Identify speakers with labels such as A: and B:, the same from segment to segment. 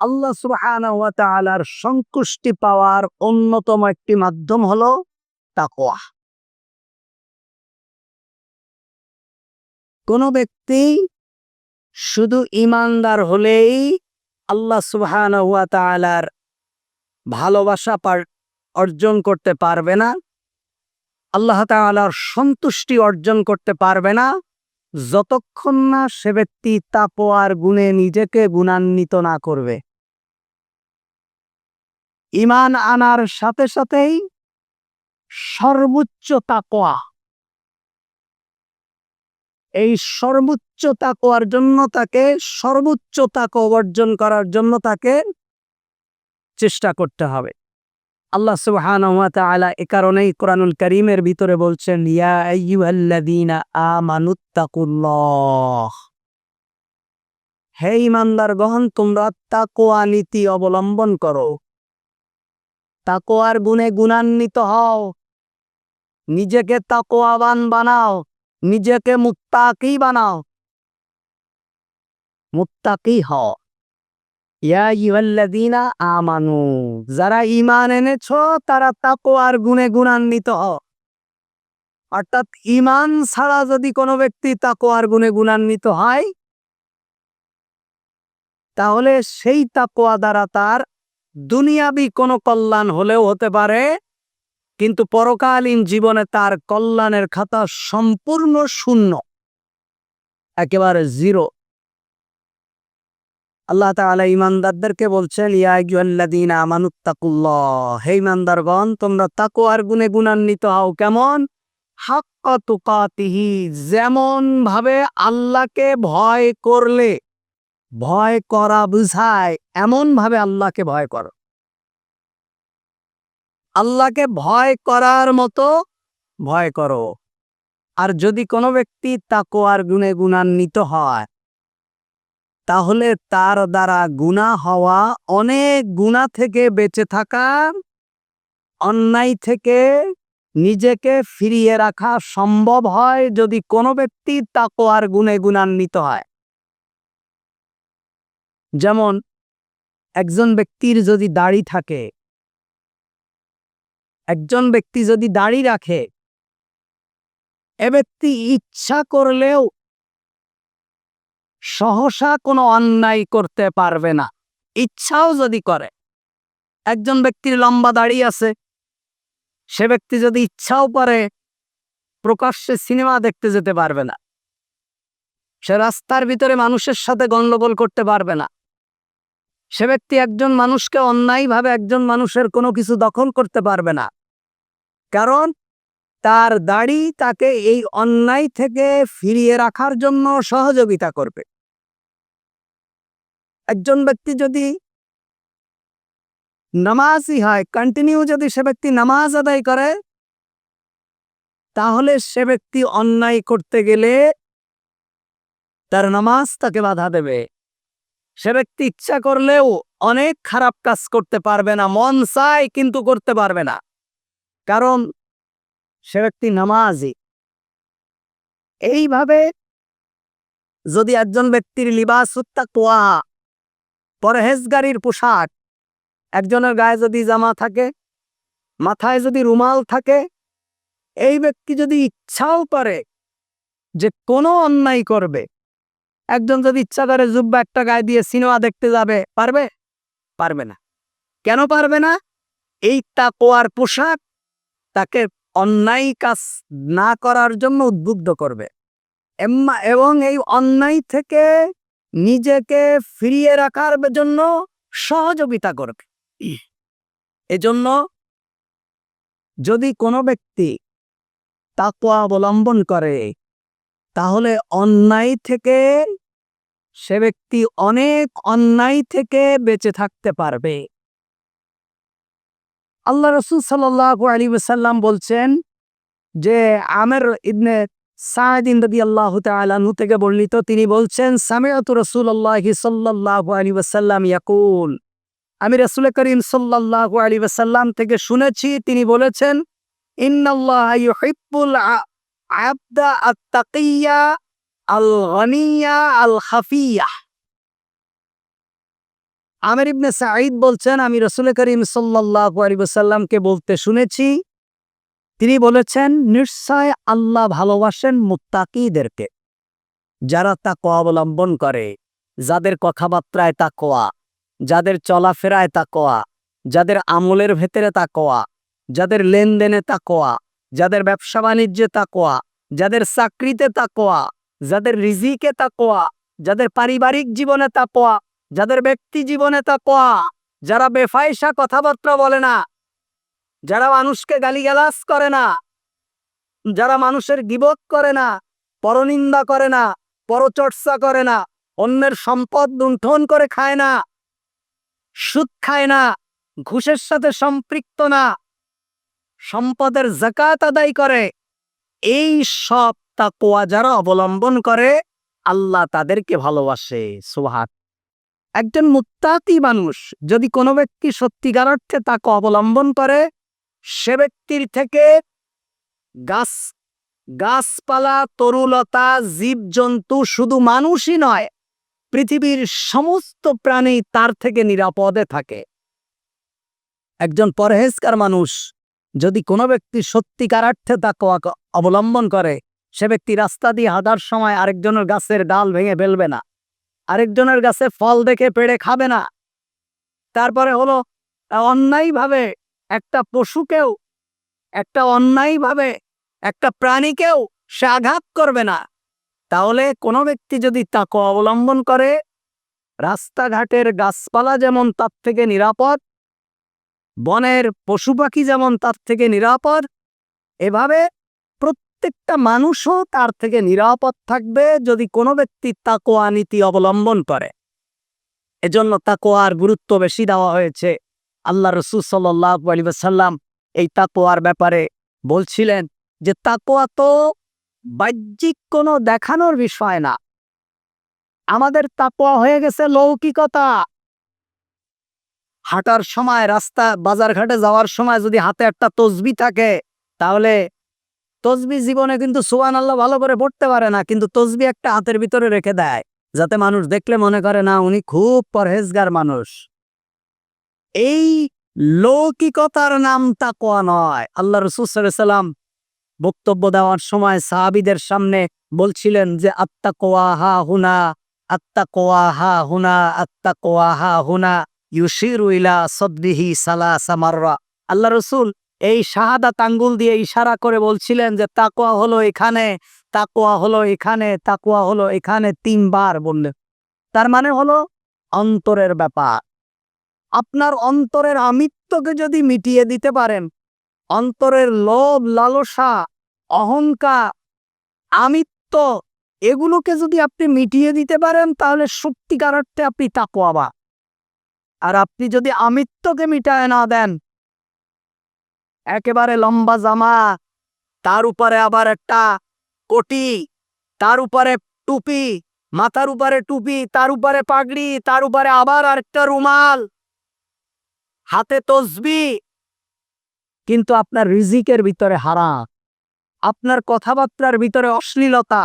A: আল্লাহ তাআলার সন্তুষ্টি পাওয়ার অন্যতম একটি মাধ্যম হলো তাকোয়া কোন ব্যক্তি শুধু ইমানদার হলেই আল্লাহ সুবহানাহু ওয়া তাআলার ভালোবাসা পার- অর্জন করতে পারবে না, আল্লাহ তাআলার সন্তুষ্টি অর্জন করতে পারবে না, যতক্ষণ না সে ব্যক্তি তাকওয়ার গুণে নিজেকে গুণান্বিত না করবে। ইমান আনার সাথে সাথেই সর্বোচ্চ তাকওয়া। এই সর্বোচ্চ তাকওয়ার জন্য তাকে, সর্বোচ্চ তাকওয়া অর্জন করার জন্য তাকে চেষ্টা করতে হবে। আল্লাহ সুবহানাহু ওয়া এ কারণেই কোরআনুল করিমের ভিতরে বলছেন হে ইমানদারগণ, তোমরা তাকোয়া নীতি অবলম্বন করো। তাকওয়ার গুণে গুণান্বিত হও। নিজেকে তাকোয়াবান বানাও, নিজেকে মুত্তাকি বানাও। মুত্তাকি হও। ইয়া আইয়ুহাল্লাযীনা আমানু, যারা ঈমান এনেছো, তারা তাকওয়ার গুণে গুণান্বিত হও। অর্থাৎ ঈমান ছাড়া যদি কোনো ব্যক্তি তাকওয়ার গুণে গুণান্বিত হয়, তাহলে সেই তাকোয়া দ্বারা তার দুনিয়াবি কোনো কল্যাণ হলেও হতে পারে, কিন্তু পরকালীন জীবনে তার কল্যাণের খাতা সম্পূর্ণ শূন্য, একেবারে জিরো। আল্লাহ তাআলা ইমানদারদেরকে বলছেন, ইয়া আইয়ুহাল্লাযীনা আমানুত্তাকুল্লাহ হে ইমানদারগণ তোমরা তাকওয়ার গুণে গুণান্বিত হও কেমন? হাক্কা তুকাতিহি যেমন ভাবে আল্লাহকে ভয় করলে। ভয় করা বুঝায় এমন ভাবে আল্লাহকে ভয় করো। আল্লাহকে ভয় করার মতো ভয় করো। আর যদি কোনো ব্যক্তি তাকওয়ার গুণে গুণান্বিত হয়, তাহলে তার দ্বারা গুণা হওয়া অনেক গুণা থেকে বেঁচে থাকা, অন্যায় থেকে নিজেকে ফিরিয়ে রাখা সম্ভব হয় যদি কোনো ব্যক্তি তাকওয়ার গুণে গুণান্বিত হয়। যেমন, একজন ব্যক্তির যদি দাড়ি থাকে, একজন ব্যক্তি যদি দাড়ি রাখে, এ ব্যক্তি ইচ্ছা করলেও সহসা কোনো অন্যায় করতে পারবে না। ইচ্ছাও যদি করে, একজন ব্যক্তির লম্বা দাড়ি আছে, সে ব্যক্তি যদি ইচ্ছাও করে, প্রকাশ্যে সিনেমা দেখতে যেতে পারবে না। সে রাস্তার ভিতরে মানুষের সাথে গণ্ডগোল করতে পারবে না। সে ব্যক্তি একজন মানুষকে অন্যায়ভাবে একজন মানুষের কোনো কিছু দখল করতে পারবে না। কারণ তার দাড়ি তাকে এই অন্যায় থেকে ফিরিয়ে রাখার জন্য সহযোগিতা করবে। একজন ব্যক্তি যদি নামাজই হয় কন্টিনিউ যদি সে ব্যক্তি নামাজ আদায় করে, তাহলে সে ব্যক্তি অন্যায় করতে গেলে তার নামাজ তাকে বাধা দেবে। সে ব্যক্তি ইচ্ছা করলেও অনেক খারাপ কাজ করতে পারবে না, মন চায় কিন্তু করতে পারবে না। কারণ সে ব্যক্তি নামাজি। এইভাবে যদি একজন ব্যক্তির লিবাস কোয়া পরহেজগারির পোশাক, একজনের গায়ে যদি জামা থাকে, মাথায় যদি রুমাল থাকে, এই ব্যক্তি যদি ইচ্ছাও করে যে কোনো অন্যায় করবে একজন যদি ইচ্ছা করে জুব্বা একটা গায়ে দিয়ে সিনেমা দেখতে যাবে, পারবে? পারবে না। কেন পারবে না? এই তাকোয়ার পোশাক তাকে অন্যায় কাজ না করার জন্য উদ্বুদ্ধ করবে। এবং এই অন্যায় থেকে নিজেকে ফিরিয়ে রাখার জন্য সহযোগিতা করবে। এজন্য যদি কোনো ব্যক্তি তাকওয়া অবলম্বন করে তাহলে অন্যায় থেকে সে ব্যক্তি অনেক অন্যায় থেকে বেঁচে থাকতে পারবে। আল্লাহ রসুল সাল্লাহ আলী সাল্লাম বলছেন যে আমের ইবনে আল্লাহ থেকে বর্ণিত তিনি বলছেন সামিয়াত ইয়াকুল। আমি রসুল করিম সাল্লাহ আলী থেকে শুনেছি, তিনি বলেছেন আবদা আত্তাকিয়া আল গনিয়া আল খাফিয়া আমের ইবনে সাঈদ বলছেন, আমি রসুল করিম সাল্লাল্লাহু আলাইহি ওয়াসাল্লামকে বলতে শুনেছি, তিনি বলেছেন, নিশ্চয় আল্লাহ ভালোবাসেন মুত্তাকিদেরকে, যারা তাকওয়া অবলম্বন করে, যাদের কথাবার্তায় তাকওয়া, যাদের চলাফেরায় তাকওয়া, যাদের আমলের ভেতরে তাকওয়া, যাদের লেনদেনে তাকওয়া যাদের ব্যবসা বাণিজ্যে তাকওয়া, যাদের চাকরিতে তাকওয়া, যাদের রিজিকে তাকওয়া, যাদের পারিবারিক জীবনে তাকওয়া, যাদের ব্যক্তি জীবনে তাকওয়া, যারা বেফাইসা কথাবার্তা বলে না, যারা মানুষকে গালিগালাজ করে না, যারা মানুষের গিবত করে না, পরনিন্দা করে না, পরচর্চা করে না, অন্যের সম্পদ লুণ্ঠন করে খায় না, সুদ খায় না, ঘুষের সাথে সম্পৃক্ত না সম্পদের জাকাত আদায় করে। এই সব তাকোয়া যারা অবলম্বন করে, আল্লাহ তাদেরকে ভালোবাসে। সোহাত একজন মুত্তাতি মানুষ যদি কোনো ব্যক্তি সত্যিকার অর্থে তাকে অবলম্বন করে, সে ব্যক্তির থেকে গাছ, গাছপালা, তরুলতা, জীবজন্তু শুধু মানুষই নয়, পৃথিবীর সমস্ত প্রাণী তার থেকে নিরাপদে থাকে। একজন পরহেজকার মানুষ যদি কোনো ব্যক্তি সত্যিকার অর্থে তাকে অবলম্বন করে, সে ব্যক্তি রাস্তা দিয়ে হাঁটার সময় আরেকজনের গাছের ডাল ভেঙে ফেলবে না। আরেকজনের গাছে ফল দেখে পেড়ে খাবে না। তারপরে হলো, অন্যায়ভাবে একটা পশুকেও, একটা অন্যায়ভাবে একটা প্রাণীকেও সে আঘাত করবে না। তাহলে কোনো ব্যক্তি যদি তাকে অবলম্বন করে, রাস্তাঘাটের গাছপালা যেমন তার থেকে নিরাপদ বনের পশু পাখি যেমন তার থেকে নিরাপদ, এভাবে প্রত্যেকটা মানুষও তার থেকে নিরাপদ থাকবে যদি কোনো ব্যক্তি তাকোয়া নীতি অবলম্বন করে। এজন্য তাকোয়ার গুরুত্ব বেশি দেওয়া হয়েছে। আল্লাহ রসুল সাল্লাহ সাল্লাম এই তাকোয়ার ব্যাপারে বলছিলেন যে তাকোয়া তো বাহ্যিক কোনো দেখানোর বিষয় না। আমাদের তাকোয়া হয়ে গেছে লৌকিকতা। হাঁটার সময়, রাস্তা বাজার ঘাটে যাওয়ার সময় যদি হাতে একটা তসবি থাকে, তাহলে তসবি জীবনে কিন্তু সুয়ান আল্লাহ ভালো করে পড়তে পারে না। কিন্তু তসবি একটা হাতের ভিতরে রেখে দেয়, যাতে মানুষ দেখলে মনে করে, না, উনি খুব পরহেজগার মানুষ। এই লৌকিকতার নাম তাকোয়া নয়। আল্লাহ রসুলাম বক্তব্য দেওয়ার সময় সাহাবিদের সামনে বলছিলেন যে আত্মা কোয়া হা হুনা আত্মা কোয়া হা হুনা আত্মা কোয়া হা হুনা। সদ্দিহি সালা সামাররা আল্লাহ রসুল এই শাহাদাত আঙ্গুল দিয়ে ইশারা করে বলছিলেন যে তাকোয়া হলো এখানে তাকোয়া হলো এখানে তাকোয়া হলো এখানে তিনবার বললেন। তার মানে হলো অন্তরের ব্যাপার। আপনার অন্তরের আমিত্বকে যদি মিটিয়ে দিতে পারেন, অন্তরের লোভ, লালসা, অহংকার, আমিত্ব, এগুলোকে যদি আপনি মিটিয়ে দিতে পারেন, তাহলে সত্যিকার অর্থে আপনি তাকোয়াবা আর আপনি যদি আমিত্বকে মিটায় না দেন, একেবারে লম্বা জামা, তার উপরে আবার একটা কোটি, তার উপরে টুপি, মাথার উপরে টুপি, তার উপরে পাগড়ি, তার উপরে আবার আরেকটা রুমাল, হাতে তসবি, কিন্তু আপনার রিজিকের ভিতরে হারা, আপনার কথাবার্তার ভিতরে অশ্লীলতা,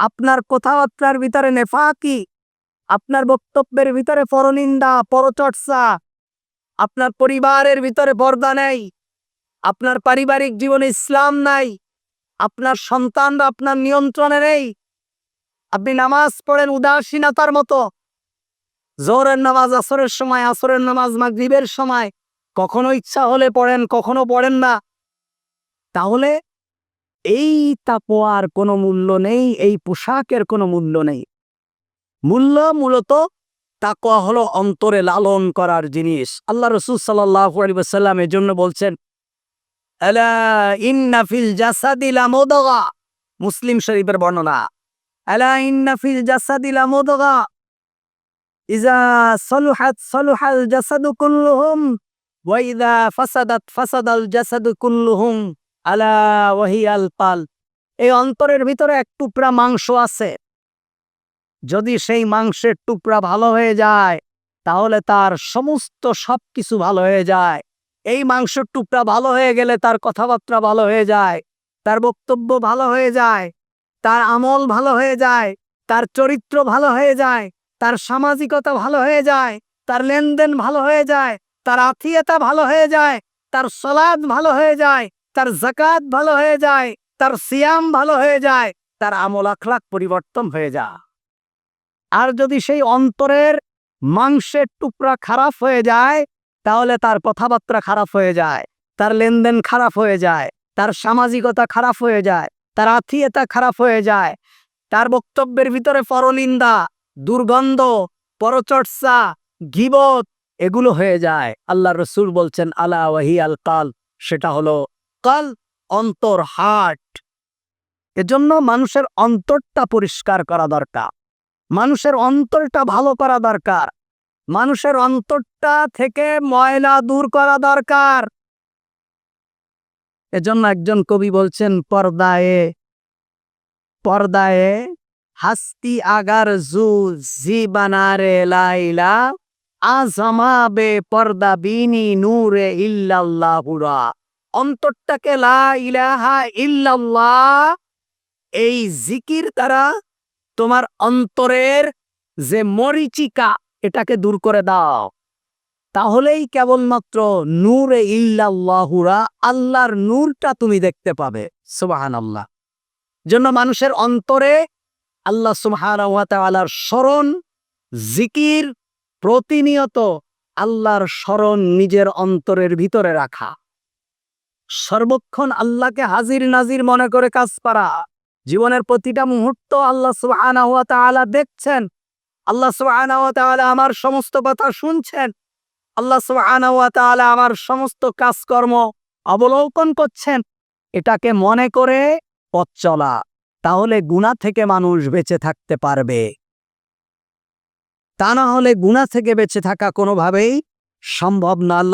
A: আপনার কথাবার্তার ভিতরে নেফাকি আপনার বক্তব্যের ভিতরে পরনিন্দা, পরচর্চা। আপনার পরিবারের ভিতরে পর্দা নেই। আপনার পারিবারিক জীবনে ইসলাম নাই। আপনার সন্তানরা আপনার নিয়ন্ত্রণে নেই। আপনি নামাজ পড়েন উদাসীনতার মতো। জোরের নামাজ আসরের সময়, আসরের নামাজ মাগরিবের সময়। কখনো ইচ্ছা হলে পড়েন, কখনো পড়েন না। তাহলে এই তাপোয়ার কোনো মূল্য নেই, এই পোশাকের কোনো মূল্য নেই। মূল্য মূলত তাকোয়া হলো অন্তরে লালন করার জিনিস। আল্লাহ রসুল সাল্লাহ এর জন্য বলছেন, আলা মুসলিম শরীফের বর্ণনা। আলা লামুদগা ইজা সলুহাত জাসাদু কুল্লুহুম ফাসাদাত জাসাদু কুল্লুহুম আলা ওয়াহিয়াল পাল এই অন্তরের ভিতরে এক টুকরা মাংস আছে যদি সেই মাংসের টুকরা ভালো হয়ে যায় তাহলে তার সমস্ত সবকিছু ভালো হয়ে যায় এই মাংসের টুকরা ভালো হয়ে গেলে তার কথাবার্তা ভালো হয়ে যায় তার বক্তব্য ভালো হয়ে যায় তার আমল ভালো হয়ে যায় তার চরিত্র ভালো হয়ে যায় তার সামাজিকতা ভালো হয়ে যায় তার লেনদেন ভালো হয়ে যায় তার আত্মীয়তা ভালো হয়ে যায় তার সলাদ ভালো হয়ে যায় তার জাকাত ভালো হয়ে যায় তার সিয়াম ভালো হয়ে যায় তার আমল আখলাক পরিবর্তন হয়ে যায় আর যদি সেই অন্তরের মাংসের টুকরা খারাপ হয়ে যায়, তাহলে তার কথাবার্তা খারাপ হয়ে যায়, তার লেনদেন খারাপ হয়ে যায়, তার সামাজিকতা খারাপ হয়ে যায়, তার আত্মীয়তা খারাপ হয়ে যায়, তার বক্তব্যের ভিতরে পরনিন্দা, দুর্গন্ধ, পরচর্চা, গিবত এগুলো হয়ে যায়। আল্লাহ রসুল বলছেন, আলা ওয়াহি আল কাল সেটা হলো কাল, অন্তর, হার্ট। এজন্য মানুষের অন্তরটা পরিষ্কার করা দরকার। মানুষের অন্তরটা ভালো করা দরকার। মানুষের অন্তরটা থেকে ময়লা দূর করা দরকার। এজন্য একজন কবি বলছেন, পর্দায়ে পর্দায়ে হাস্তি আগার জু জি বানারে লাইলা আজমা বে পর্দা বিনি নূরে ইল্লাল্লাহুরা। অন্তরটাকে লা ইলাহা ইল্লাল্লাহ, এই জিকির দ্বারা তোমার অন্তরের যে মরিচিকা, এটাকে দূর করে দাও। তাহলেই কেবলমাত্র নূরে ইল্লাল্লাহুরা আল্লাহর নূরটা তুমি দেখতে পাবে। সুবাহান আল্লাহ জন্য মানুষের অন্তরে আল্লাহ সুবহানার স্মরণ, জিকির প্রতিনিয়ত আল্লাহর স্মরণ নিজের অন্তরের ভিতরে রাখা। সর্বক্ষণ আল্লাহকে হাজির নাজির মনে করে কাজ করা। জীবনের প্রতিটা মুহূর্ত আল্লাহ তাআলা দেখছেন। আল্লাহ তাআলা আমার সমস্ত কথা শুনছেন। আল্লাহ তাআলা আমার সমস্ত কাজকর্ম অবলোকন করছেন। এটাকে মনে করে পথ চলা, তাহলে গুণা থেকে মানুষ বেঁচে থাকতে পারবে। তা না হলে গুণা থেকে বেঁচে থাকা কোনোভাবেই সম্ভব না। আল্লাহ